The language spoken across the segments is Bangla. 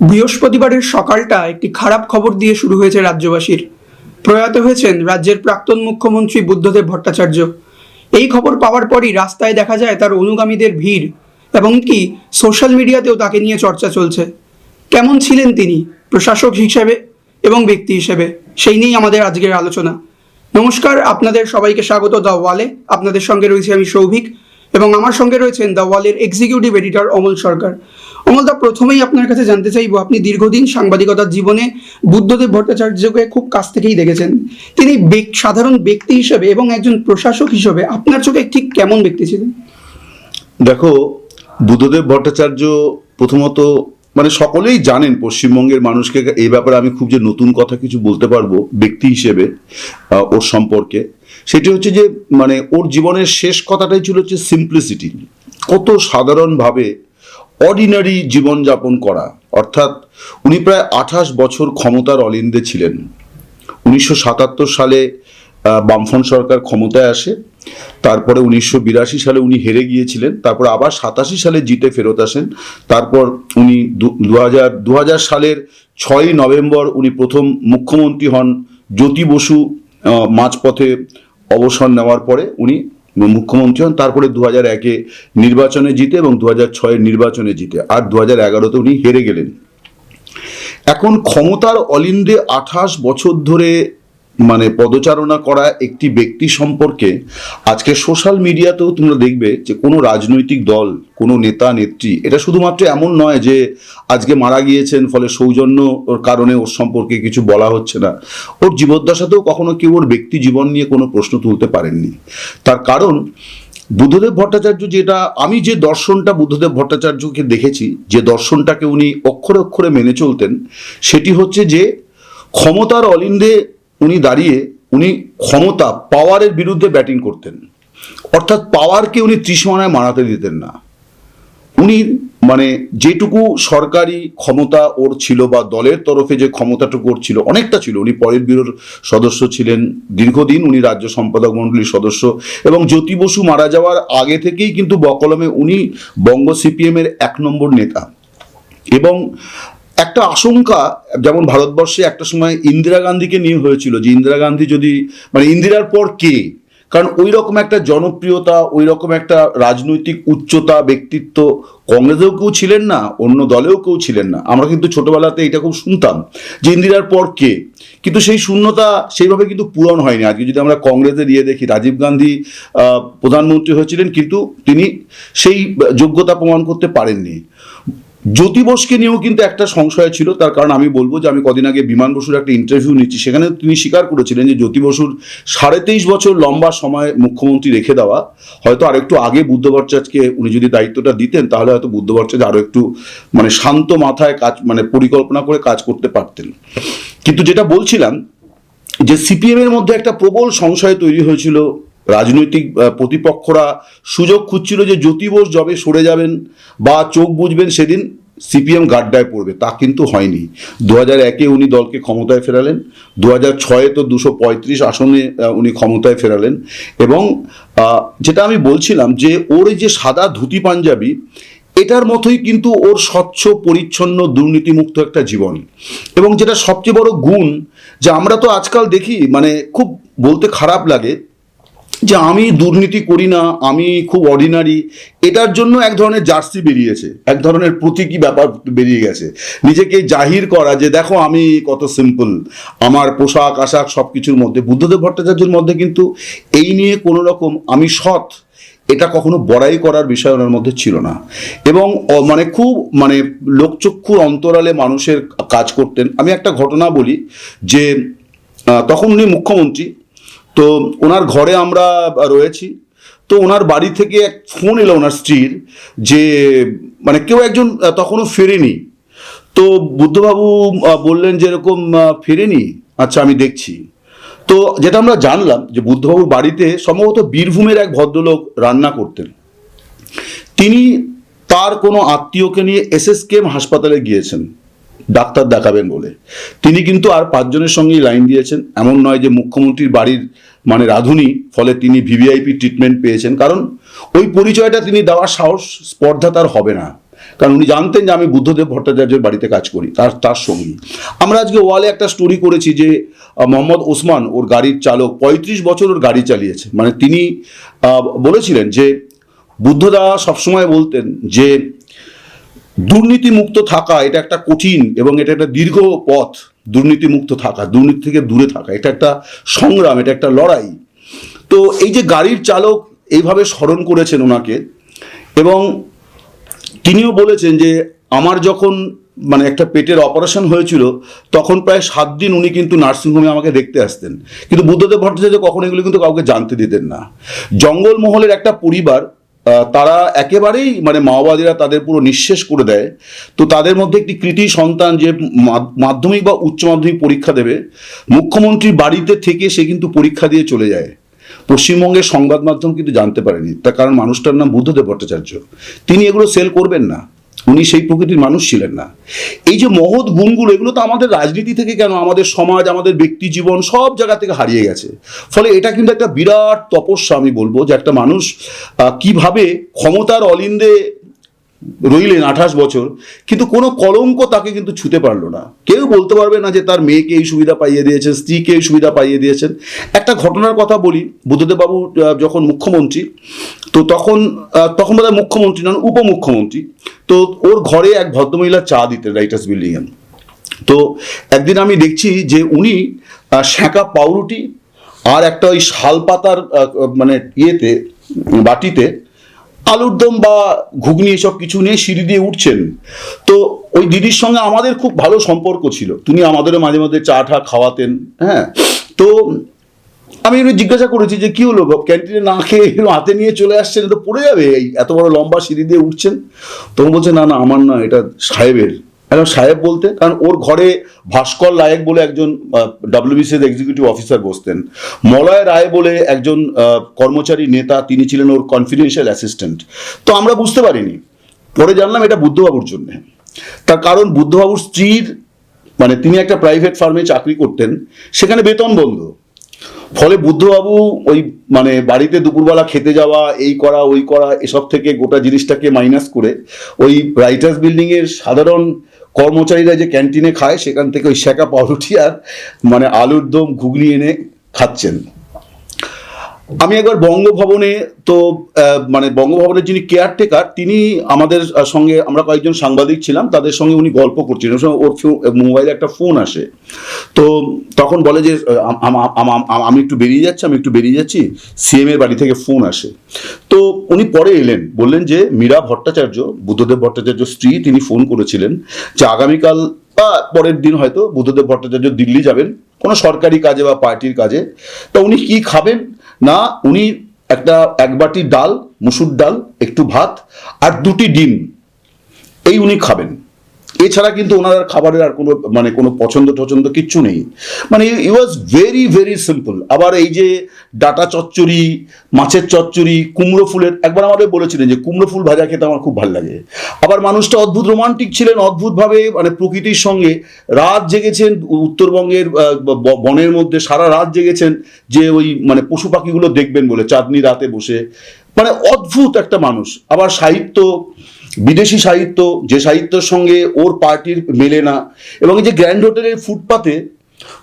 বৃহস্পতিবারের সকালটা একটি খারাপ খবর দিয়ে শুরু হয়েছে রাজ্যবাসীর। প্রয়াত হয়েছেন রাজ্যের প্রাক্তন মুখ্যমন্ত্রী বুদ্ধদেব ভট্টাচার্য। এই খবর পাওয়ার পরই রাস্তায় দেখা যায় তার অনুগামীদের ভিড় এবং কি সোশ্যাল মিডিয়াতেও তাকে নিয়ে চর্চা চলছে। কেমন ছিলেন তিনি? প্রশাসক হিসেবে এবং ব্যক্তি হিসেবে? সেই নিয়েই আমাদের আজকের আলোচনা। নমস্কার, আপনাদের সবাইকে স্বাগত দ্য ওয়ালে আপনাদের সঙ্গে রয়েছে আমি সৌভিক এবং আমার সঙ্গে রয়েছেন দ্য ওয়ালের এক্সিকিউটিভ এডিটর অমল সরকার। অমলদা, প্রথমেই আপনার কাছে জানতে চাইব, আপনি দীর্ঘদিন সাংবাদিকতার জীবনে বুদ্ধদেব ভট্টাচার্যকে খুব কাছ থেকেই দেখেছেন। তিনি সাধারণ ব্যক্তি হিসেবে এবং একজন প্রশাসক হিসেবে আপনার চোখে ঠিক কেমন ব্যক্তি ছিলেন? দেখো, বুদ্ধদেব ভট্টাচার্য প্রথমত মানে সকলেই জানেন পশ্চিমবঙ্গের মানুষকে, এই ব্যাপারে আমি খুব যে নতুন কথা কিছু বলতে পারব ব্যক্তি হিসেবে ওর সম্পর্কে। সেটি হচ্ছে যে মানে ওর জীবনের শেষ কথাটাই ছিল হচ্ছে সিম্পলিসিটি কত সাধারণভাবে অর্ডিনারি জীবনযাপন করা। অর্থাৎ উনি প্রায় আঠাশ বছর ক্ষমতার অলিন্দে ছিলেন। উনিশশো সাতাত্তর সালে বামফ্রন্ট সরকার ক্ষমতায় আসে। তারপরে উনিশশো বিরাশি সালে উনি হেরে গিয়েছিলেন। তারপর আবার সাতাশি সালে জিতে ফেরত আসেন। তারপর উনি দু হাজার সালের ছয়ই নভেম্বর উনি প্রথম মুখ্যমন্ত্রী হন। জ্যোতি বসু মাঝপথে অবসর নেওয়ার পরে উনি মুখ্যমন্ত্রী হন, তারপরে দু হাজার একে নির্বাচনে জিতে এবং দু হাজার ছয়ের নির্বাচনে জিতে। আর দু হাজার এগারোতে উনি হেরে গেলেন। এখন ক্ষমতার অলিন্দে আঠাশ বছর ধরে মানে পদচারণা করা একটি ব্যক্তি সম্পর্কে আজকে সোশ্যাল মিডিয়াতেও তোমরা দেখবে যে কোনো রাজনৈতিক দল, কোনো নেতা, নেত্রী, এটা শুধুমাত্র এমন নয় যে আজকে মারা গিয়েছেন, ফলে সৌজন্য ওর কারণে ওর সম্পর্কে কিছু বলা হচ্ছে না। ওর জীবদ্দশাতেও কখনো কেউ ওর ব্যক্তি জীবন নিয়ে কোনো প্রশ্ন তুলতে পারেননি। তার কারণ, বুদ্ধদেব ভট্টাচার্য যেটা, আমি যে দর্শনটা বুদ্ধদেব ভট্টাচার্যকে দেখেছি, যে দর্শনটাকে উনি অক্ষরে অক্ষরে মেনে চলতেন, সেটি হচ্ছে যে ক্ষমতার অলিন্দে উনি দাঁড়িয়ে উনি ক্ষমতা পাওয়ারের বিরুদ্ধে ব্যাটিং করতেন। অর্থাৎ পাওয়ারকে উনি ত্রিসীমানায় মারাতে দিতেন না। উনি মানে যেটুকু সরকারি ক্ষমতা ওর ছিল বা দলের তরফে যে ক্ষমতাটুকু ওর ছিল, অনেকটা ছিল। উনি পরের ব্যুরোর সদস্য ছিলেন, দীর্ঘদিন উনি রাজ্য সম্পাদক মণ্ডলীর সদস্য এবং জ্যোতি বসু মারা যাওয়ার আগে থেকেই কিন্তু বকলমে উনি বঙ্গ সিপিএমের এক নম্বর নেতা। এবং একটা আশঙ্কা যেমন ভারতবর্ষে একটা সময় ইন্দিরা গান্ধীকে নিয়ে হয়েছিল, যে ইন্দিরা গান্ধী যদি মানে ইন্দিরার পর কে? কারণ ওই রকম একটা জনপ্রিয়তা ওই রকম একটা রাজনৈতিক উচ্চতা, ব্যক্তিত্ব কংগ্রেসেও কেউ ছিলেন না, অন্য দলেও কেউ ছিলেন না। আমরা কিন্তু ছোটবেলাতে এটা খুব শুনতাম, যে ইন্দিরার পর কে? কিন্তু সেই শূন্যতা সেইভাবে কিন্তু পূরণ হয়নি। আজকে যদি আমরা কংগ্রেসের ইয়ে দেখি, রাজীব গান্ধী প্রধানমন্ত্রী হয়েছিলেন, কিন্তু তিনি সেই যোগ্যতা প্রমাণ করতে পারেননি। জ্যোতি বোসকে নিয়েও কিন্তু একটা সংশয় ছিল। তার কারণ আমি বলব যে আমি কদিন আগে বিমান বসুর একটা ইন্টারভিউ নিচ্ছি। সেখানে তিনি স্বীকার করেছিলেন যে জ্যোতি বসুর সাড়ে তেইশ বছর লম্বা সময় মুখ্যমন্ত্রী রেখে দেওয়া। হয়তো আর একটু আগে বুদ্ধ ভট্টাচার্যকে উনি যদি দায়িত্বটা দিতেন, তাহলে হয়তো বুদ্ধ ভট্টাচার্য আরও একটু মানে শান্ত মাথায় কাজ মানে পরিকল্পনা করে কাজ করতে পারতেন। কিন্তু যেটা বলছিলাম যে সিপিএমের মধ্যে একটা প্রবল সংশয় তৈরি হয়েছিল রাজনৈতিক প্রতিপক্ষরা সুযোগ খুঁজছিল যে জ্যোতি বোস যবে সরে যাবেন বা চোখ বুঝবেন সেদিন সিপিএম গাড্ডায় পড়বে। তা কিন্তু হয়নি। দু হাজার একে উনি দলকে ক্ষমতায় ফেরালেন। দু হাজার ছয়ে তো দুশো পঁয়ত্রিশ আসনে উনি ক্ষমতায় ফেরালেন। এবং যেটা আমি বলছিলাম যে ওর যে সাদা ধুতি পাঞ্জাবি, এটার মতোই কিন্তু ওর স্বচ্ছ, পরিচ্ছন্ন, দুর্নীতিমুক্ত একটা জীবন। এবং যেটা সবচেয়ে বড় গুণ, যে আমরা তো আজকাল দেখি মানে খুব বলতে খারাপ লাগে যে আমি দুর্নীতি করি না, আমি খুব অর্ডিনারি এটার জন্য এক ধরনের জার্সি বেরিয়েছে, এক ধরনের প্রতীকী ব্যাপার বেরিয়ে গেছে। নিজেকে জাহির করা যে দেখো আমি কত সিম্পল আমার পোশাক, আশাক সব কিছুর মধ্যে, বুদ্ধদেব ভট্টাচার্যের মধ্যে কিন্তু এই নিয়ে কোনো রকম আমি সৎ, এটা কখনো বড়াই করার বিষয় ওনার মধ্যে ছিল না। এবং মানে খুব মানে লোকচক্ষুর অন্তরালে মানুষের কাজ করতেন। আমি একটা ঘটনা বলি যে তখন উনি মুখ্যমন্ত্রী তো ওনার ঘরে আমরা রয়েছি। তো ওনার বাড়ি থেকে এক ফোন এলো ওনার স্ত্রীর যে মানে কেউ একজন তখনও ফেরেনি। তো বুদ্ধবাবু বললেন যে এরকম ফেরেনি? আচ্ছা আমি দেখছি। তো যেটা আমরা জানলাম যে বুদ্ধবাবুর বাড়িতে সম্ভবত বীরভূমের এক ভদ্রলোক রান্না করতেন। তিনি তার কোনো আত্মীয়কে নিয়ে এসএসকেএম হাসপাতালে গিয়েছেন। ডাক্তার দেখাবেন বলে। তিনি কিন্তু আর পাঁচজনের সঙ্গেই লাইন দিয়েছেন। এমন নয় যে মুখ্যমন্ত্রীর বাড়ির মানে রাঁধুনি, ফলে তিনি ভিভিআইপি ট্রিটমেন্ট পেয়েছেন। কারণ ওই পরিচয়টা তিনি দেওয়ার সাহস, স্পর্ধা তার হবে না। কারণ উনি জানতেন যে আমি বুদ্ধদেব ভট্টাচার্যের বাড়িতে কাজ করি, তার তার সঙ্গী। আমরা আজকে ওয়ালে একটা স্টোরি করেছি যে মোহাম্মদ ওসমান ওর গাড়ির চালক পঁয়ত্রিশ বছর ওর গাড়ি চালিয়েছে। মানে তিনি বলেছিলেন যে, বুদ্ধদা সবসময় বলতেন যে দুর্নীতিমুক্ত থাকা, এটা একটা কঠিন এবং এটা একটা দীর্ঘ পথ, দুর্নীতিমুক্ত থাকা, দুর্নীতি থেকে দূরে থাকা, এটা একটা সংগ্রাম, এটা একটা লড়াই। তো এই যে গাড়ির চালক এইভাবে স্মরণ করেছেন ওনাকে, এবং তিনিও বলেছেন যে আমার যখন মানে একটা পেটের অপারেশন হয়েছিল, তখন প্রায় সাত দিন উনি কিন্তু নার্সিংহোমে আমাকে দেখতে আসতেন। কিন্তু বুদ্ধদেব ভট্টাচার্য কখন এগুলো কিন্তু কাউকে জানতে দিতেন না। জঙ্গলমহলের একটা পরিবার তারা একেবারেই মানে মাওবাদীরা তাদের পুরো নিঃশেষ করে দেয়। তো তাদের মধ্যে একটি কৃতি সন্তান যে মাধ্যমিক বা উচ্চ মাধ্যমিক পরীক্ষা দেবে, মুখ্যমন্ত্রীর বাড়িতে থেকে সে কিন্তু পরীক্ষা দিয়ে চলে যায়। পশ্চিমবঙ্গের সংবাদ মাধ্যম কিন্তু জানতে পারেনি। তার কারণ মানুষটার নাম বুদ্ধদেব ভট্টাচার্য। তিনি এগুলো সেল করবেন না। উনি সেই প্রকৃতির মানুষ ছিলেন না। এই যে মহৎ গুণগুলো, এগুলো তো আমাদের রাজনীতি থেকে কেন? আমাদের সমাজ, আমাদের ব্যক্তি জীবন সব জায়গা থেকে হারিয়ে গেছে। ফলে এটা কিন্তু একটা বিরাট তপস্যা আমি বলব যে একটা মানুষ কীভাবে ক্ষমতার অলিন্দে রইলেন আঠাশ বছর, কিন্তু কোনো কলঙ্ক তাকে কিন্তু ছুতে পারল না। কেউ বলতে পারবে না যে তার মেয়েকে এই সুবিধা পাইয়ে দিয়েছেন স্ত্রীকে এই সুবিধা পাইয়ে দিয়েছেন। একটা ঘটনার কথা বলি, বুদ্ধদেববাবু যখন মুখ্যমন্ত্রী, তো তখন তখন বোধহয় মুখ্যমন্ত্রী নন, উপমুখ্যমন্ত্রী। তো ওর ঘরে এক ভদ্রমহিলা চা দিতেন রাইটার্স বিল্ডিংয়ে তো একদিন আমি দেখছি যে উনি শ্যাঁকা পাউরুটি আর একটা ওই শাল পাতার মানে ইয়েতে, বাটিতে আলুর দম বা ঘুগনি এসব কিছু নিয়ে সিঁড়ি দিয়ে উঠছেন। তো ওই দিদির সঙ্গে আমাদের খুব ভালো সম্পর্ক ছিল। তিনি আমাদেরও মাঝে মাঝে চা টা খাওয়াতেন হ্যাঁ। তো আমি এমনি জিজ্ঞাসা করেছি যে, কি হলো? ক্যান্টিনে না খেয়ে হাতে নিয়ে চলে আসছেন তো পড়ে যাবে, এই এত বড় লম্বা সিঁড়ি দিয়ে উঠছেন? তখন বলছে, না না, আমার না, এটা সাহেবের। এখন সাহেব বলতে, কারণ ওর ঘরে ভাস্কর লায়েক বলে একজন ডাব্লিউবিসির এক্সিকিউটিভ অফিসার বসতেন। মলয় রায় বলে একজন কর্মচারী নেতা, তিনি ছিলেন ওর কনফিডেন্সিয়াল অ্যাসিস্ট্যান্ট তো আমরা বুঝতে পারিনি। পরে জানলাম এটা বুদ্ধবাবুর জন্যে। তার কারণ বুদ্ধবাবুর স্ত্রীর মানে তিনি একটা প্রাইভেট ফার্মে চাকরি করতেন, সেখানে বেতন বন্ধ। ফলে বুদ্ধবাবু ওই মানে বাড়িতে দুপুরবেলা খেতে যাওয়া, এই করা, ওই করা, এসব থেকে গোটা জিনিসটাকে মাইনাস করে ওই রাইটার্স বিল্ডিংয়ের সাধারণ কর্মচারীরা যে ক্যান্টিনে খায়, সেখান থেকে ওই শেখা পাউরুটি আর মানে আলুর দম, ঘুগনি এনে খাচ্ছেন। আমি একবার বঙ্গভবনে তো মানে বঙ্গভবনের যিনি কেয়ারটেকার তিনি আমাদের সঙ্গে আমরা কয়েকজন সাংবাদিক ছিলাম, তাদের সঙ্গে উনি গল্প করছিলেন। ওর মোবাইলে একটা ফোন আসে। তো তখন বলে যে আমি একটু বেরিয়ে যাচ্ছি, আমি একটু বেরিয়ে যাচ্ছি সিএম এর বাড়ি থেকে ফোন আসে। তো উনি পরে এলেন, বললেন যে, মীরা ভট্টাচার্য, বুদ্ধদেব ভট্টাচার্য স্ত্রী, তিনি ফোন করেছিলেন যে, আগামীকাল বা পরের দিন হয়তো বুদ্ধদেব ভট্টাচার্য দিল্লি যাবেন, কোনো সরকারি কাজে বা পার্টির কাজে। তা উনি কি খাবেন? না, উনি একটা এক বাটি ডাল, মুসুর ডাল, একটু ভাত, আর দুটি ডিম। এই উনি খাবেন। এছাড়া কিন্তু ওনার খাবারের আর কোনো মানে কোনো পছন্দ টছন্দ কিচ্ছু নেই। মানে he was very very simple আবার এই যে ডাটা চচ্চড়ি, মাছের চচ্চড়ি, কুমড়ো ফুলের, একবার আমাদের বলেছিলেন যে কুমড়ো ফুল ভাজা খেতে আমার খুব ভালো লাগে। আবার মানুষটা অদ্ভুত রোমান্টিক ছিলেন, অদ্ভুতভাবে মানে প্রকৃতির সঙ্গে রাত জেগেছেন, উত্তরবঙ্গের বনের মধ্যে সারা রাত জেগেছেন যে ওই মানে পশু পাখিগুলো দেখবেন বলে, চাঁদনি রাতে বসে। মানে অদ্ভুত একটা মানুষ। আবার সাহিত্য বিদেশি সাহিত্য যে সাহিত্যের সঙ্গে ওর পার্টির মেলে না এবং এই যে গ্র্যান্ড হোটেলের ফুটপাতে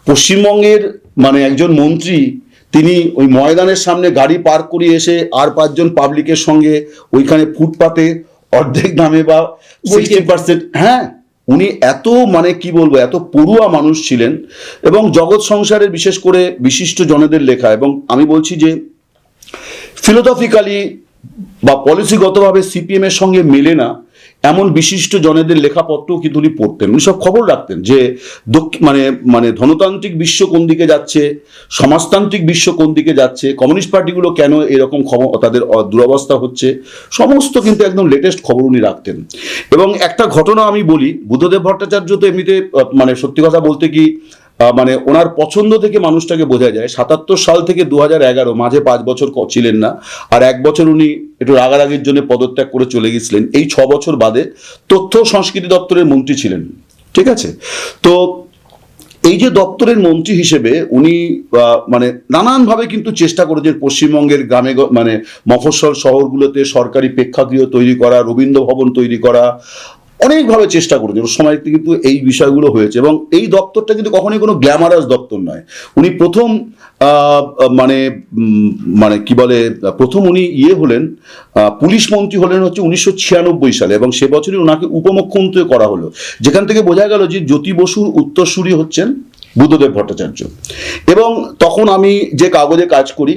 পশ্চিমবঙ্গের মানে একজন মন্ত্রী তিনি ওই ময়দানের সামনে গাড়ি পার্ক করিয়ে এসে আর পাঁচজন পাবলিকের সঙ্গে ওইখানে ফুটপাতে অর্ধেক দামে বা সিক্সটি পার্সেন্ট হ্যাঁ উনি এত মানে কি বলব এত পড়ুয়া মানুষ ছিলেন এবং জগৎ সংসারের বিশেষ করে বিশিষ্ট জনেদের লেখা এবং আমি বলছি যে ফিলোসফিক্যালি বা পলিসিগতভাবে সিপিএম এর সঙ্গে মেলে না, এমন বিশিষ্ট জনেদের লেখাপত্র কিন্তু উনি পড়তেন। উনি সব খবর রাখতেন যে দক্ষিণ মানে মানে ধনতান্ত্রিক বিশ্ব কোন দিকে যাচ্ছে, সমাজতান্ত্রিক বিশ্ব কোন দিকে যাচ্ছে, কমিউনিস্ট পার্টিগুলো কেন এরকম খবর তাদের দুরবস্থা হচ্ছে, সমস্ত কিন্তু একদম লেটেস্ট খবর উনি রাখতেন। এবং একটা ঘটনা আমি বলি, বুদ্ধদেব ভট্টাচার্য তো এমনিতে মানে সত্যি কথা বলতে কি মানে ওনার পছন্দ থেকে মানুষটাকে বোঝা যায়। সাতাত্তর সাল থেকে দু এগারো, মাঝে পাঁচ বছর ছিলেন না। আর এক বছর উনি একটু রাগারাগির জন্য পদত্যাগ করে চলে গেছিলেন। এই ছ বছর বাদে তথ্য সংস্কৃতি দপ্তরের মন্ত্রী ছিলেন। ঠিক আছে? তো এই যে দপ্তরের মন্ত্রী হিসেবে উনি মানে নানানভাবে কিন্তু চেষ্টা করেছেন পশ্চিমবঙ্গের গ্রামে মানে মফস্বল শহরগুলোতে সরকারি প্রেক্ষাগৃহ তৈরি করা রবীন্দ্র ভবন তৈরি করা অনেকভাবে চেষ্টা করেছে। সময় কিন্তু এই বিষয়গুলো হয়েছে এবং এই দপ্তরটা কিন্তু কখনোই কোনো গ্ল্যামারাস দপ্তর নয়। উনি প্রথম মানে মানে কি বলে, প্রথম উনি ইয়ে হলেন পুলিশ মন্ত্রী হলেন হচ্ছে উনিশশো ছিয়ানব্বই সালে এবং সে বছরই ওনাকে উপমুখ্যমন্ত্রী করা হলো। যেখান থেকে বোঝা গেল যে জ্যোতি বসুর উত্তরসূরি হচ্ছেন বুদ্ধদেব ভট্টাচার্য। এবং তখন আমি যে কাগজে কাজ করি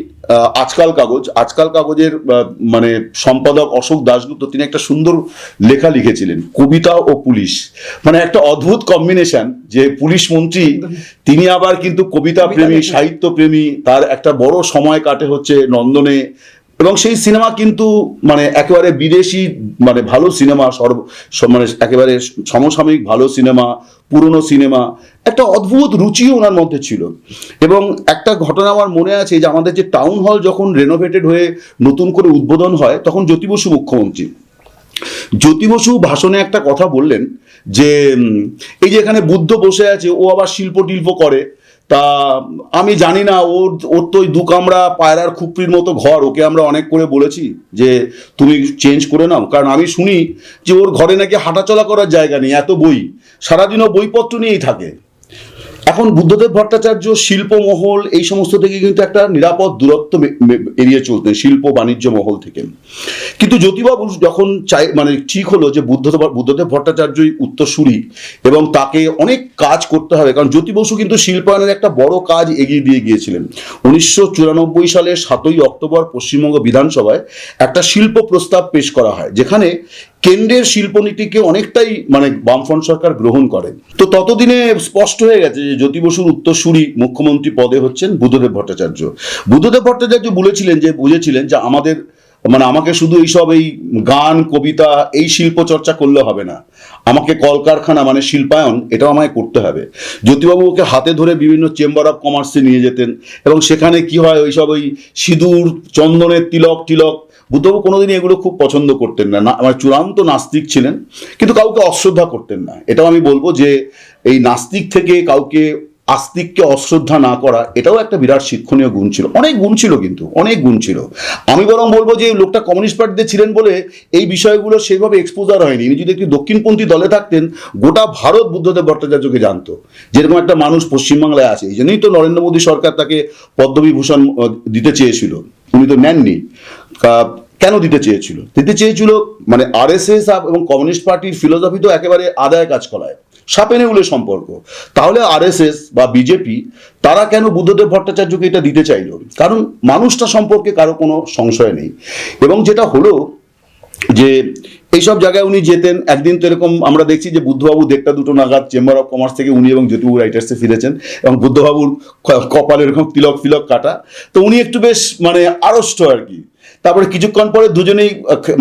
আজকাল কাগজ আজকাল কাগজের মানে সম্পাদক অশোক দাশগুপ্ত তিনি একটা সুন্দর লেখা লিখেছিলেন কবিতা ও পুলিশ। মানে একটা অদ্ভুত কম্বিনেশন যে পুলিশ মন্ত্রী তিনি আবার কিন্তু কবিতা প্রেমী সাহিত্য প্রেমী তার একটা বড় সময় কাটে হচ্ছে নন্দনে এবং সেই সিনেমা কিন্তু মানে একেবারে বিদেশি মানে ভালো সিনেমা, সর্ব মানে একেবারে সমসাময়িক ভালো সিনেমা, পুরনো সিনেমা, একটা অদ্ভুত রুচিও ওনার মধ্যে ছিল। এবং একটা ঘটনা আমার মনে আছে যে আমাদের যে টাউন হল যখন রেনোভেটেড হয়ে নতুন করে উদ্বোধন হয়, তখন জ্যোতি বসু মুখ্যমন্ত্রী। জ্যোতি বসু ভাষণে একটা কথা বললেন যে এই যে এখানে বুদ্ধ বসে আছে, ও আবার শিল্প টিল্প করে তা, আমি জানি না, ওর ওর তো ওই দু কামড়া পায়রার খুপড়ির মতো ঘর, ওকে আমরা অনেক করে বলেছি যে তুমি চেঞ্জ করে নাও। কারণ আমি শুনি যে ওর ঘরে নাকি হাঁটাচলা করার জায়গা নেই, এত বই। সারাদিনও বইপত্র নিয়েই থাকে। এখন বুদ্ধদেব ভট্টাচার্য শিল্প মহল এই সমস্ত থেকে কিন্তু একটা নিরাপদ দূরত্ব এড়িয়ে চলতেন শিল্প বাণিজ্য মহল থেকে। কিন্তু জ্যোতিবাবু যখন চাই মানে ঠিক হলো যে বুদ্ধদেব বুদ্ধদেব ভট্টাচার্যই উত্তরসূরি এবং তাকে অনেক কাজ করতে হবে, কারণ জ্যোতি বসু কিন্তু শিল্পায়নের একটা বড় কাজ এগিয়ে দিয়ে গিয়েছিলেন। উনিশশো চুরানব্বই সালের সাতই অক্টোবর পশ্চিমবঙ্গ বিধানসভায় একটা শিল্প প্রস্তাব পেশ করা হয়, যেখানে কেন্দ্রের শিল্পনীতিকে অনেকটাই মানে বামফ্রন্ট সরকার গ্রহণ করে তো ততদিনে স্পষ্ট হয়ে গেছে যে জ্যোতি বসুর উত্তরসূরি মুখ্যমন্ত্রী পদে হচ্ছেন বুদ্ধদেব ভট্টাচার্য। বুদ্ধদেব ভট্টাচার্য বলেছিলেন যে, বুঝেছিলেন যে আমাদের মানে আমাকে শুধু এইসব এই গান, কবিতা, এই শিল্প চর্চা করলে হবে না। আমাকে কলকারখানা মানে শিল্পায়ন এটাও আমায় করতে হবে। জ্যোতিবাবু ওকে হাতে ধরে বিভিন্ন চেম্বার অফ কমার্সে নিয়ে যেতেন এবং সেখানে কি হয়, ওইসব ওই সিঁদুর, চন্দনের তিলক টিলক বুদ্ধবাবু কোনোদিনই এগুলো খুব পছন্দ করতেন না আমার চূড়ান্ত নাস্তিক ছিলেন, কিন্তু কাউকে অশ্রদ্ধা করতেন না। এটাও আমি বলব যে, এই নাস্তিক থেকে কাউকে আস্তিককে অশ্রদ্ধা না করা, এটাও একটা বিরাট শিক্ষণীয় গুণ ছিল। অনেক গুণ ছিল কিন্তু, অনেক গুণ ছিল। আমি বরং বলব যে লোকটা কমিউনিস্ট পার্টিতে ছিলেন বলে এই বিষয়গুলো সেইভাবে এক্সপোজার হয়নি। ইনি যদি একটি দক্ষিণপন্থী দলে থাকতেন, গোটা ভারত বুদ্ধদেব ভট্টাচার্যকে জানতো। যেরকম একটা মানুষ পশ্চিমবাংলায় আছে, এই জন্যই তো নরেন্দ্র মোদী সরকার তাকে পদ্মবিভূষণ দিতে চেয়েছিল। উনি তো নেননি। কেন দিতে চেয়েছিল? দিতে চেয়েছিল মানে আরএসএস এবং কমিউনিস্ট পার্টির ফিলোসফি তো একেবারে আদায় কাজ করায় সাপে নেউলে সম্পর্ক। তাহলে আরএসএস বা বিজেপি তারা কেন বুদ্ধদেব ভট্টাচার্যকে এটা দিতে চাইলো? কারণ মানুষটা সম্পর্কে কারও কোনো সংশয় নেই। এবং যেটা হলো যে এইসব জায়গায় উনি যেতেন, একদিন তো এরকম আমরা দেখছি যে বুদ্ধবাবু দেড়টা দুটো নাগাদ চেম্বার অফ কমার্স থেকে উনি এবং জ্যোতিবাবু রাইটার্সে ফিরেছেন এবং বুদ্ধবাবুর কপালে এরকম তিলক ফিলক কাটা। তো উনি একটু বেশ মানে আড়ষ্ট আর কি। তারপরে কিছুক্ষণ পরে দুজনেই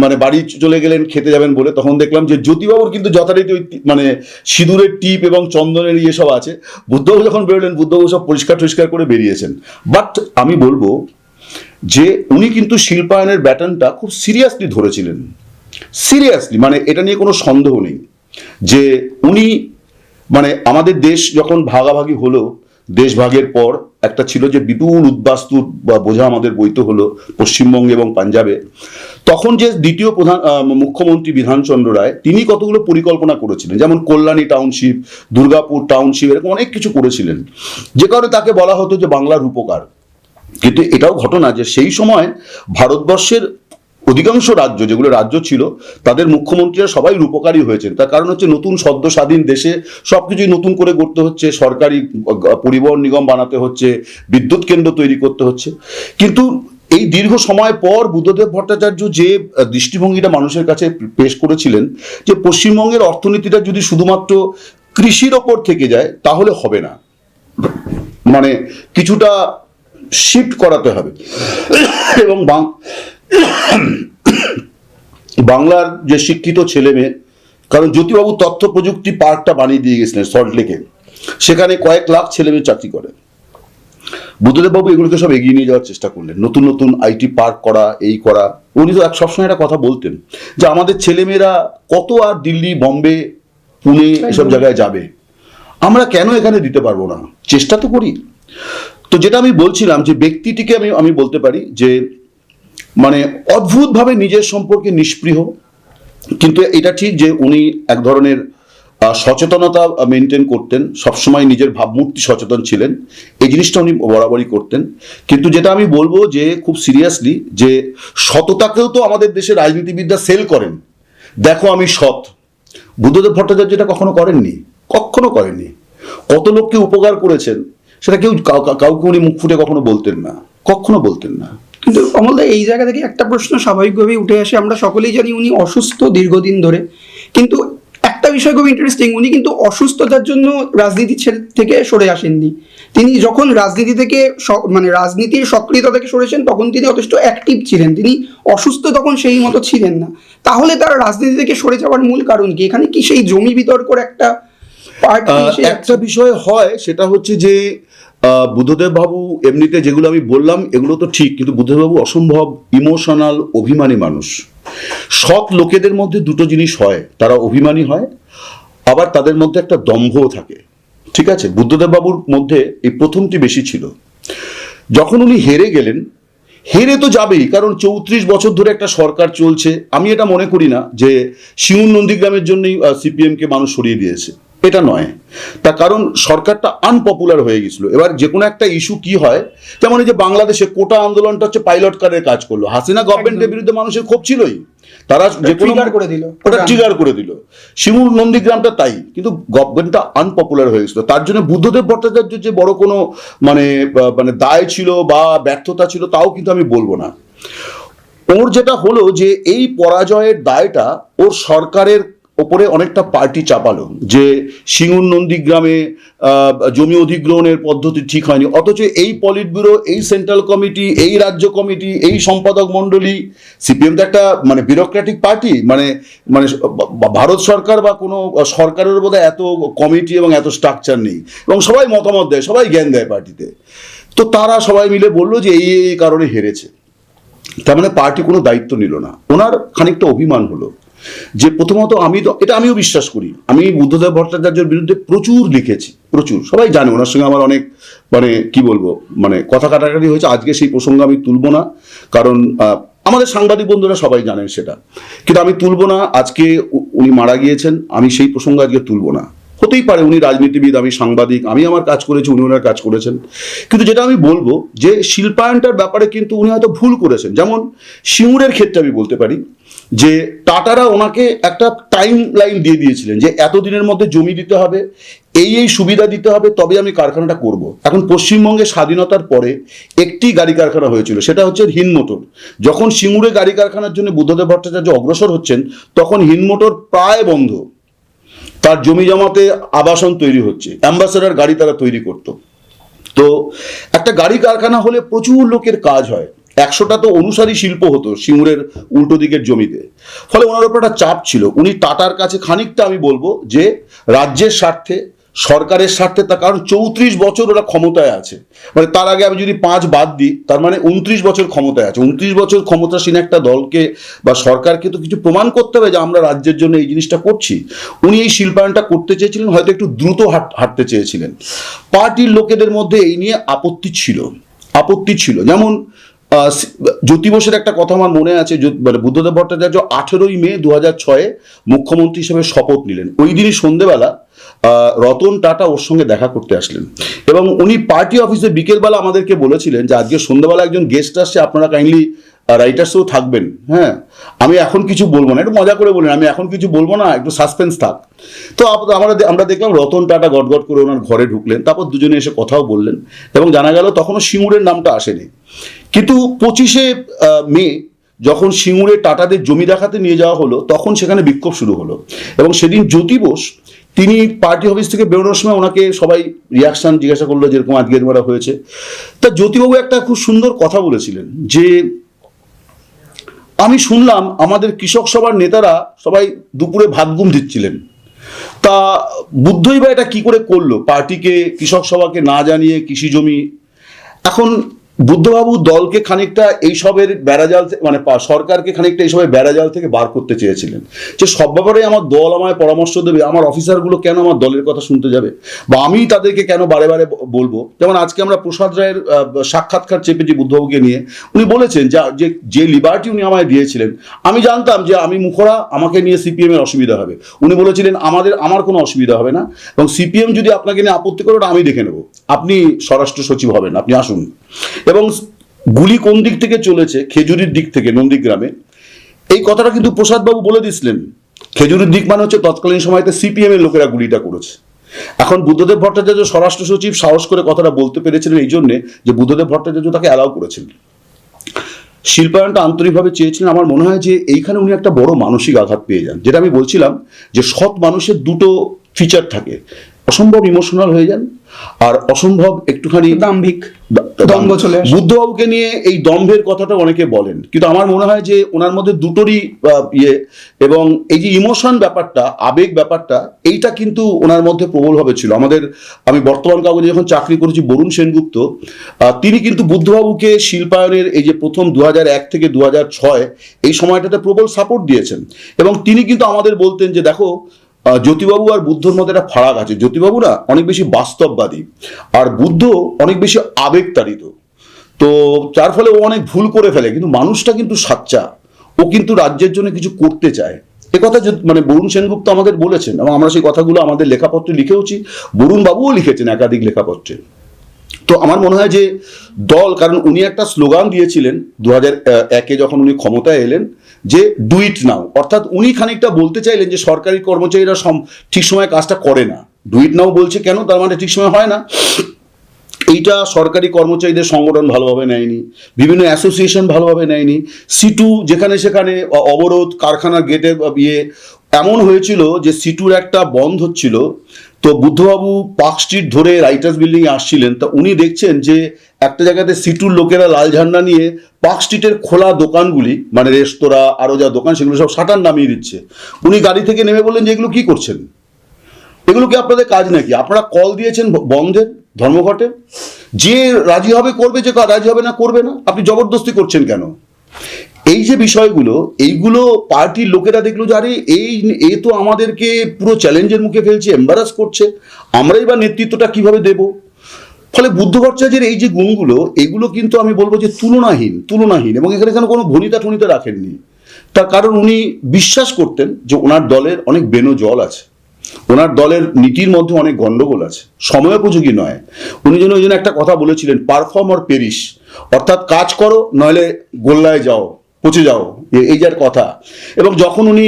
মানে বাড়ি চলে গেলেন, খেতে যাবেন বলে তখন দেখলাম যে জ্যোতিবাবুর কিন্তু যথারীতি ওই মানে সিঁদুরের টিপ এবং চন্দনের ইয়ে সব আছে। বুদ্ধবাবু যখন বেরোলেন, বুদ্ধবাবু সব পরিষ্কার টরিষ্কার করে বেরিয়েছেন। বাট আমি বলব যে উনি কিন্তু শিল্পায়নের ব্যাটনটা খুব সিরিয়াসলি ধরেছিলেন। সিরিয়াসলি মানে এটা নিয়ে কোনো সন্দেহ নেই যে উনি মানে আমাদের দেশ যখন ভাগাভাগি হলো দেশ ভাগের পর একটা ছিল যে বিপুল উদ্বাস্তুর বা বোঝা আমাদের বইতে হলো পশ্চিমবঙ্গে এবং পাঞ্জাবে। তখন যে দ্বিতীয় প্রধান মুখ্যমন্ত্রী বিধানচন্দ্র রায়, তিনি কতগুলো পরিকল্পনা করেছিলেন? যেমন কল্যাণী টাউনশিপ, দুর্গাপুর টাউনশিপ, এরকম অনেক কিছু করেছিলেন। যে কারণে তাকে বলা হতো যে বাংলার রূপকার। কিন্তু এটাও ঘটনা যে সেই সময় ভারতবর্ষের অধিকাংশ রাজ্য, যেগুলো রাজ্য ছিল, তাদের মুখ্যমন্ত্রীরা সবাই রূপকারী হয়েছেন। তার কারণ হচ্ছে নতুন সদ্য স্বাধীন দেশে সবকিছুই নতুন করে করতে হচ্ছে, সরকারি পরিবহন নিগম বানাতে হচ্ছে, বিদ্যুৎ কেন্দ্র তৈরি করতে হচ্ছে। কিন্তু এই দীর্ঘ সময় পর বুদ্ধদেব ভট্টাচার্য যে দৃষ্টিভঙ্গিটা মানুষের কাছে পেশ করেছিলেন, যে পশ্চিমবঙ্গের অর্থনীতিটা যদি শুধুমাত্র কৃষির ওপর থেকে যায়, তাহলে হবে না। মানে কিছুটা শিফট করাতে হবে। এবং বাং- বাংলার যে শিক্ষিত ছেলে মেয়ে কারণ জ্যোতিবাবু তথ্য প্রযুক্তি পার্কটা বানিয়ে দিয়ে গেছিলেন সল্টলেকে সেখানে কয়েক লাখ ছেলে মেয়ে চাকরি করে। বুদ্ধদেববাবু এগুলোকে সব এগিয়ে নিয়ে যাওয়ার চেষ্টা করলেন। নতুন নতুন আইটি পার্ক করা এই করা। উনি তো এক সবসময় একটা কথা বলতেন যে আমাদের ছেলেমেয়েরা কত আর দিল্লি বম্বে পুনে এসব জায়গায় যাবে। আমরা কেন এখানে দিতে পারব না? চেষ্টা তো করি। তো যেটা আমি বলছিলাম যে ব্যক্তিটিকে আমি আমি বলতে পারি যে মানে অদ্ভুতভাবে নিজের সম্পর্কে নিষ্পৃহ। কিন্তু এটা ঠিক যে উনি এক ধরনের সচেতনতা মেনটেন করতেন, সবসময় নিজের ভাবমূর্তি সচেতন ছিলেন। এই জিনিসটা উনি বরাবরই করতেন। কিন্তু যেটা আমি বলব যে খুব সিরিয়াসলি যে সততাকেও তো আমাদের দেশের রাজনীতিবিদরা সেল করেন। দেখো আমি সৎ। বুদ্ধদেব ভট্টাচার্য এটা কখনো করেননি? কখনো করেননি। কত লোককে উপকার করেছেন? সেটা কাউ- কাউকে উনি মুখ ফুটে কখনো বলতেন না। কখনো বলতেন না। কিন্তু অমলদা এই জায়গা থেকে একটা প্রশ্ন স্বাভাবিকভাবেই উঠে আসে। আমরা সকলেই জানি উনি অসুস্থ দীর্ঘদিন ধরে। কিন্তু একটা বিষয় খুব ইন্টারেস্টিং উনি কিন্তু অসুস্থতার জন্য রাজনীতি থেকে সরে আসেননি। তিনি যখন রাজনীতি থেকে মানে রাজনীতির সক্রিয়তা থেকে সরেছেন তখন তিনি যথেষ্ট অ্যাক্টিভ ছিলেন। তিনি অসুস্থ তখন সেই মতো ছিলেন না। তাহলে তার রাজনীতি থেকে সরে যাওয়ার মূল কারণ কি? এখানে কি সেই জমি বিতর্কর একটা পার্ট একটা বিষয় হয় সেটা হচ্ছে যে বুদ্ধদেব বাবু এমনিতে যেগুলো আমি বললাম, এগুলো তো ঠিক, কিন্তু বুদ্ধদেব বাবু অসম্ভব ইমোশনাল অভিমানী মানুষ। সৎ লোকেদের মধ্যে দুটো জিনিস হয়, তারা অভিমানী হয়, আবার তাদের মধ্যে একটা দম্ভও থাকে। ঠিক আছে? বুদ্ধদেব বাবুর মধ্যে এই প্রথমটি বেশি ছিল। যখন উনি হেরে গেলেন, হেরে তো যাবেই, কারণ চৌত্রিশ বছর ধরে একটা সরকার চলছে। আমি এটা মনে করি না যে শিউন নন্দীগ্রামের জন্যই সিপিএমকে মানুষ সরিয়ে দিয়েছে। এটা নয়। তার কারণ সরকারটা আনপপুলার হয়ে গেছিল। এবার যে কোনো একটা ইস্যু কি হয়? যেমন এই যে বাংলাদেশে কোটা আন্দোলনটা হচ্ছে পাইলট কারের কাজ করল। হাসিনা গভর্নমেন্টের বিরুদ্ধে মানুষের ক্ষোভ ছিলই। তারা যে কোনো করে দিল। ওটা ট্রিগার করে দিল। শিমুর নন্দীগ্রামটা তাই। কিন্তু গভর্নমেন্টটা আনপপুলার হয়ে গেছিল। তার জন্য বুদ্ধদেব ভট্টাচার্য যে বড় কোনো মানে মানে দায় ছিল বা ব্যর্থতা ছিল তাও কিন্তু আমি বলব না। ওর যেটা হলো যে এই পরাজয়ের দায়টা ওর সরকারের ওপরে অনেকটা পার্টি চাপালো যে সিঙ্গুর নন্দীগ্রামে জমি অধিগ্রহণের পদ্ধতি ঠিক হয়নি। অথচ এই পলিট ব্যুরো এই সেন্ট্রাল কমিটি, এই রাজ্য কমিটি, এই সম্পাদক মণ্ডলী, সিপিএম তো একটা মানে বিউরোক্রেটিক পার্টি। মানে মানে ভারত সরকার বা কোনো সরকারের বোধহয় এত কমিটি এবং এত স্ট্রাকচার নেই। এবং সবাই মতামত দেয়, সবাই জ্ঞান দেয় পার্টিতে। তো তারা সবাই মিলে বলল যে এই এই কারণে হেরেছে। তার মানে পার্টি কোনো দায়িত্ব নিল না। ওনার খানিকটা অভিমান হলো। যে প্রথমত আমি তো এটা আমিও বিশ্বাস করি। আমি বুদ্ধদেব ভট্টাচার্যের বিরুদ্ধে প্রচুর লিখেছি, প্রচুর। সবাই জানে, ওনার সঙ্গে আমার অনেক মানে কি বলব মানে কথা কাটাকাটি হয়েছে। আজকে সেই প্রসঙ্গ আমি তুলবো না, কারণ আমাদের সাংবাদিক বন্ধুরা সবাই জানেন সেটা। কিন্তু আমি তুলবো না, আজকে উনি মারা গিয়েছেন, আমি সেই প্রসঙ্গ আজকে তুলবো না। হতেই পারে উনি রাজনীতিবিদ, আমি সাংবাদিক, আমি আমার কাজ করেছি, উনি ওনার কাজ করেছেন। কিন্তু যেটা আমি বলব, যে শিল্পায়নটার ব্যাপারে কিন্তু উনি হয়তো ভুল করেছেন। যেমন সিঙ্গুরের ক্ষেত্রে আমি বলতে পারি যে টাটারা ওনাকে একটা টাইম লাইন দিয়ে দিয়েছিলেন যে এতদিনের মধ্যে জমি দিতে হবে, এই এই সুবিধা দিতে হবে, তবে আমি কারখানাটা করব। এখন পশ্চিমবঙ্গে স্বাধীনতার পরে একটি গাড়ি কারখানা হয়েছিল, সেটা হচ্ছে হিনমোটর যখন সিঙ্গুরে গাড়ি কারখানার জন্য বুদ্ধদেব ভট্টাচার্য অগ্রসর হচ্ছেন, তখন হিনমোটর প্রায় বন্ধ। তার জমি জমাতে আবাসন তৈরি হচ্ছে, অ্যাম্বাসেডার গাড়ি তারা তৈরি করতো। তো একটা গাড়ি কারখানা হলে প্রচুর লোকের কাজ হয়। একশোটা তো অনুসারী শিল্প হতো সিঙ্গুরের উল্টো দিকের জমিতে। ফলে ওনার উপর একটা চাপ ছিল। উনি টাটার কাছে খানিকটা আমি বলব যে, রাজ্যের স্বার্থে, সরকারের স্বার্থে তার কারণ চৌত্রিশ বছর ওরা ক্ষমতায় আছে। মানে তার আগে আমি যদি পাঁচ বাদ দিই, তার মানে উনত্রিশ বছর ক্ষমতায় আছে। উনত্রিশ বছর ক্ষমতাসীন একটা দলকে বা সরকারকে তো কিছু প্রমাণ করতে হবে যে আমরা রাজ্যের জন্য এই জিনিসটা করছি। উনি এই শিল্পায়নটা করতে চেয়েছিলেন, হয়তো একটু দ্রুত হাঁটতে চেয়েছিলেন। পার্টির লোকেদের মধ্যে এই নিয়ে আপত্তি ছিল। আপত্তি ছিল। যেমন জ্যোতি বোসের একটা কথা আমার মনে আছে মানে বুদ্ধদেব ভট্টাচার্য আঠেরোই মে দু হাজার ছয়ে মুখ্যমন্ত্রী হিসেবে শপথ নিলেন। ওই দিনই সন্ধেবেলা রতন টাটা ওর সঙ্গে দেখা করতে আসলেন। এবং উনি পার্টি অফিসে বিকেলবেলা আমাদেরকে বলেছিলেন যে আজকে সন্ধ্যাবেলা একজন গেস্ট আসছে, আপনারা কাইন্ডলি রাইটার্সও থাকবেন হ্যাঁ? আমি এখন কিছু বলব না, একটু মজা করে বলেন, আমি এখন কিছু বলব না, একটু সাসপেন্স থাক। তো আমরা আমরা দেখলাম রতন টাটা গটগট করে ওনার ঘরে ঢুকলেন, তারপর দুজনে এসে কথাও বললেন, এবং জানা গেল তখনও সিঙ্গুরের নামটা আসেনি। কিন্তু পঁচিশে মে যখন সিঙ্গুরে টাটাদের জমি দেখাতে নিয়ে যাওয়া হলো, তখন সেখানে বিক্ষোভ শুরু হলো। এবং সেদিন জ্যোতি বোস, তিনি পার্টি অফিস থেকে বেরোনোর সময় ওনাকে সবাই রিয়াকশন জিজ্ঞাসা করল যেরকম আজকের বেলা হয়েছে। তা জ্যোতিবাবু একটা খুব সুন্দর কথা বলেছিলেন যে আমি শুনলাম আমাদের কৃষক সভার নেতারা সবাই দুপুরে ভাত ঘুম দিচ্ছিলেন। তা বুদ্ধই বা এটা কি করে করল? পার্টিকে, কৃষক সভাকে না জানিয়ে কৃষি জমি। এখন বুদ্ধবাবু দলকে খানিকটা এইসবের বেড়াজাল মানে সরকারকে খানিকটা এইসবের বেড়াজাল থেকে বার করতে চেয়েছিলেন। যে সব ব্যাপারে আমার দল আমায় পরামর্শ দেবে, আমার অফিসারগুলো কেন আমার দলের কথা শুনতে যাবে? বা আমি তাদেরকে কেন বারে বারে বলব? যেমন আজকে আমরা প্রসাদ রায়ের সাক্ষাৎকার চেপেছি বুদ্ধবাবুকে নিয়ে। উনি বলেছেন যা, যে যে লিবার্টি উনি আমায় দিয়েছিলেন, আমি জানতাম যে আমি মুখরা, আমাকে নিয়ে সিপিএমের অসুবিধা হবে। উনি বলেছিলেন, আমাদের, আমার কোনো অসুবিধা হবে না। এবং সিপিএম যদি আপনাকে নিয়ে আপত্তি করে ওটা আমি দেখে নেব। আপনি স্বরাষ্ট্র সচিব হবেন, আপনি আসুন। এবং গুলি কোন দিক থেকে চলেছে? খেজুরির দিক থেকে, নন্দীগ্রামে। এই কথাটা কিন্তু প্রসাদবাবু বলে দিছিলেন খেজুরির দিক মানে হচ্ছে তৎকালীন সময়তে সিপিএম এর লোকেরা গুলিটা করেছে। এখন বুদ্ধদেব ভট্টাচার্য স্বরাষ্ট্র সচিব সাহস করে কথাটা বলতে পেরেছিলেন এই জন্যে যে বুদ্ধদেব ভট্টাচার্য তাকে অ্যালাউ করেছিলেন শিল্পায়নটা আন্তরিকভাবে চেয়েছিলেন। আমার মনে হয় যে এইখানে উনি একটা বড় মানসিক আঘাত পেয়ে যান। যেটা আমি বলছিলাম যে সৎ মানুষের দুটো ফিচার থাকে। অসম্ভব ইমোশনাল হয়ে যান আর অসম্ভব একটুখানি দাম্ভিক দম্ভ চলে বুদ্ধবাবুকে নিয়ে এই দম্ভের কথাটা অনেকে বলেন কিন্তু আমার মনে হয় যে ওনার মধ্যে দুটোরই ইয়ে এবং এই যে ইমোশন ব্যাপারটা আবেগ ব্যাপারটা এইটা কিন্তু ওনার মধ্যে প্রবলভাবে ছিল। আমাদের আমি বর্তমান কাগজে যখন চাকরি করেছি বরুণ সেনগুপ্ত তিনি কিন্তু বুদ্ধবাবুকে শিল্পায়নের এই যে প্রথম দু এক থেকে দু ছয় এই সময়টাতে প্রবল সাপোর্ট দিয়েছেন। এবং তিনি কিন্তু আমাদের বলতেন যে দেখো জ্যোতিবাবু আর বুদ্ধর মধ্যে একটা ফারাক আছে। জ্যোতিবাবু না অনেক বেশি বাস্তববাদী আর বুদ্ধ অনেক বেশি আবেগতাড়িত। তো যার ফলে ও অনেক ভুল করে ফেলে, কিন্তু মানুষটা কিন্তু সাচ্চা। ও কিন্তু রাজ্যের জন্য কিছু করতে চায়। এ কথা মানে বরুণ সেনগুপ্ত আমাদের বলেছেন, এবং আমরা সেই কথাগুলো আমাদের লেখাপত্রে লিখেওছি। বরুণ বাবুও লিখেছেন একাধিক লেখাপত্রে। তো আমার মনে হয় যে দল, কারণ উনি একটা স্লোগান দিয়েছিলেন দু হাজার একে যখন উনি ক্ষমতায় এলেন যে ডু ইট নাও অর্থাৎ উনি খানিকটা বলতে চাইলেন যে সরকারি কর্মচারীরা সম- ঠিক সময় কাজটা করে না। ডু ইট নাও বলছে কেন? তার মানে ঠিক সময় হয় না। এইটা সরকারি কর্মচারীদের সংগঠন ভালোভাবে নেয়নি, বিভিন্ন অ্যাসোসিয়েশন ভালোভাবে নেয়নি সিটু যেখানে সেখানে অবরোধ, কারখানার গেটে ইয়ে এমন হয়েছিল যে সিটুর একটা বন্ধ হচ্ছিল। তো বুদ্ধবাবু পার্ক স্ট্রিট ধরে রাইটার্স বিল্ডিংয়ে আসছিলেন, তা উনি দেখছেন যে একটা জায়গাতে সিটুর লোকেরা লাল ঝান্ডা নিয়ে পার্ক স্ট্রিটের খোলা দোকানগুলি মানে রেস্তোরাঁ আরও যা দোকান, সেগুলো সব শাটার নামিয়ে দিচ্ছে। উনি গাড়ি থেকে নেমে বললেন যে, এগুলো কি করছেন? এগুলো কি আপনাদের কাজ নাকি? আপনারা কল দিয়েছেন বন্ধের, ধর্মঘটে? যে রাজি হবে করবে যে রাজি হবে না করবে না? আপনি জবরদস্তি করছেন কেন? এই যে বিষয়গুলো, এইগুলো পার্টির লোকেরা দেখল যে, আরে, এই এ তো আমাদেরকে পুরো চ্যালেঞ্জের মুখে ফেলছে এম্বারাস করছে। আমরাই বা নেতৃত্বটা কীভাবে দেব? ফলে বুদ্ধ ভট্টাচার্যের এই যে গুণগুলো, এগুলো কিন্তু আমি বলব যে তুলনাহীন তুলনাহীন এবং এখানে এখানে কোনো ভনিতা টনিতা রাখেননি। তার কারণ উনি বিশ্বাস করতেন যে ওনার দলের অনেক বেনো জল আছে, ওনার দলের নীতির মধ্যে অনেক গন্ডগোল আছে, সময়োপযোগী নয়। উনি যেন ওই জন্য একটা কথা বলেছিলেন পারফর্ম অর পেরিস অর্থাৎ কাজ করো, নইলে গোল্লায় যাও। পচে যাও। এই যার কথা। এবং যখন উনি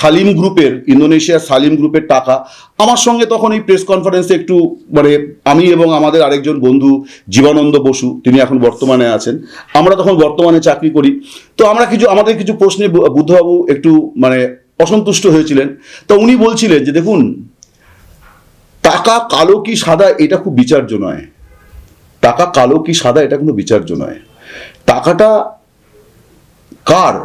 সালিম গ্রুপের ইন্দোনেশিয়ার সালিম গ্রুপের টাকা, আমার সঙ্গে তখন এই প্রেস কনফারেন্সে একটু মানে আমি এবং আমাদের আরেকজন বন্ধু জীবানন্দ বসু, তিনি এখন বর্তমানে আছেন, আমরা তখন বর্তমানে চাকরি করি। তো আমরা কিছু, আমাদের কিছু প্রশ্নে বুদ্ধবাবু একটু মানে অসন্তুষ্ট হয়েছিলেন। তো উনি বলছিলেন যে, দেখুন, টাকা কালো কি সাদা, এটা খুব বিচার্য নয়। টাকা কালো কি সাদা, এটা কোনো বিচার্য নয়। টাকাটা কার?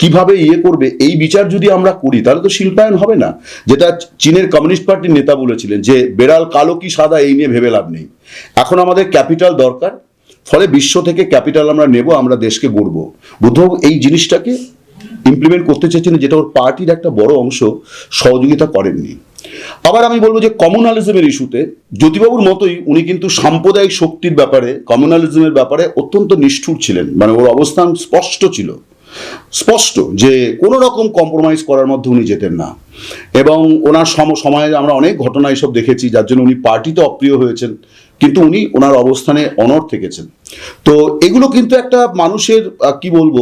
কীভাবে ইয়ে করবে? এই বিচার যদি আমরা করি, তাহলে তো শিল্পায়ন হবে না। যেটা চীনের কমিউনিস্ট পার্টির নেতা বলেছিলেন যে, বেড়াল কালো কি সাদা, এই নিয়ে ভেবে লাভ নেই। এখন আমাদের ক্যাপিটাল দরকার, ফলে বিশ্ব থেকে ক্যাপিটাল আমরা নেব, আমরা দেশকে গড়ব। বুদ্ধবাবু, এই জিনিসটাকে ইমপ্লিমেন্ট করতে চেয়েছেন যেটা ওর পার্টির একটা বড় অংশ সহযোগিতা করেননি। আবার আমি বলব যে কমিউনালিজমের ইস্যুতে জ্যোতিবাবুর মতোই উনি কিন্তু সাম্প্রদায়িক শক্তির ব্যাপারে কমিউনালিজমের ব্যাপারে অত্যন্ত নিষ্ঠুর ছিলেন। মানে ওর অবস্থান স্পষ্ট ছিল। স্পষ্ট যে কোনো রকম কম্প্রোমাইজ করার মধ্যে উনি যেতেন না। এবং ওনার সম সময়ে আমরা অনেক ঘটনা এসব দেখেছি, যার জন্য উনি পার্টিতে অপ্রিয় হয়েছেন, কিন্তু উনি ওনার অবস্থানে অনর থেকেছেন। তো এগুলো কিন্তু একটা মানুষের কি বলব,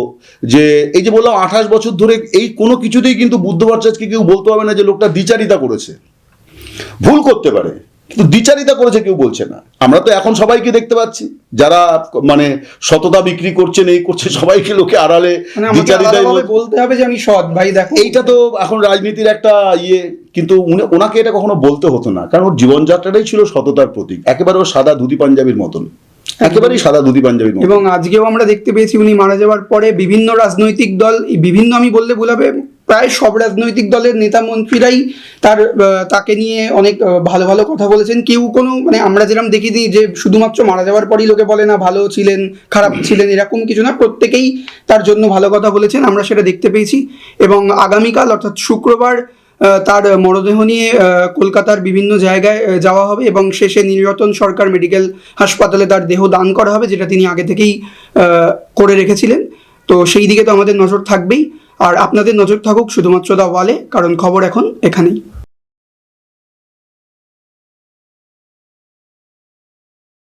যে এই যে বললাম আঠাশ বছর ধরে এই কোনো কিছুতেই কিন্তু বুদ্ধ ভট্টাচার্যকে কেউ বলতে হবে না যে লোকটা দ্বিচারিতা করেছে। ভুল করতে পারে। কিন্তু দ্বিচারিতা করেছে কেউ বলছে না। আমরা তো এখন সবাইকে দেখতে পাচ্ছি। যারা মানে সততা বিক্রি করছেন এই করছে সবাইকে লোকে আড়ালে মানে বলতে হবে যে আমি সৎ ভাই দেখো। এইটা তো এখন রাজনীতির একটা ইয়ে কিন্তু উনি ওনাকে এটা কখনো বলতে হতো না। কারণ ওর জীবনযাত্রাটাই ছিল সততার প্রতীক। একেবারে ও সাদা ধুতি পাঞ্জাবির মতন। একেবারেই সাদা ধুতি পাঞ্জাবির মতন। এবং আজকেও আমরা দেখতে পেয়েছি উনি মারা যাওয়ার পরে বিভিন্ন রাজনৈতিক দল বিভিন্ন আমি বললে ভুল হবে। প্রায় সব রাজনৈতিক দলের নেতা মন্ত্রীরাই তার তাকে নিয়ে অনেক ভালো ভালো কথা বলেছেন। কেউ কোনো মানে আমরা যেরকম দেখি দিই যে শুধুমাত্র মারা যাওয়ার পরই লোকে বলে না, ভালো ছিলেন, খারাপ ছিলেন, এরকম কিছু না, প্রত্যেকেই তার জন্য ভালো কথা বলেছেন, আমরা সেটা দেখতে পেয়েছি। এবং আগামীকাল, অর্থাৎ শুক্রবার তার মরদেহ নিয়ে কলকাতার বিভিন্ন জায়গায় যাওয়া হবে এবং শেষে নীলরতন সরকার মেডিকেল হাসপাতালে তার দেহ দান করা হবে, যেটা তিনি আগে থেকেই করে রেখেছিলেন। তো সেই দিকে তো আমাদের নজর থাকবেই। আর আপনাদের নজর থাকুক শুধুমাত্র দা ওয়ালে কারণ খবর এখন এখানেই।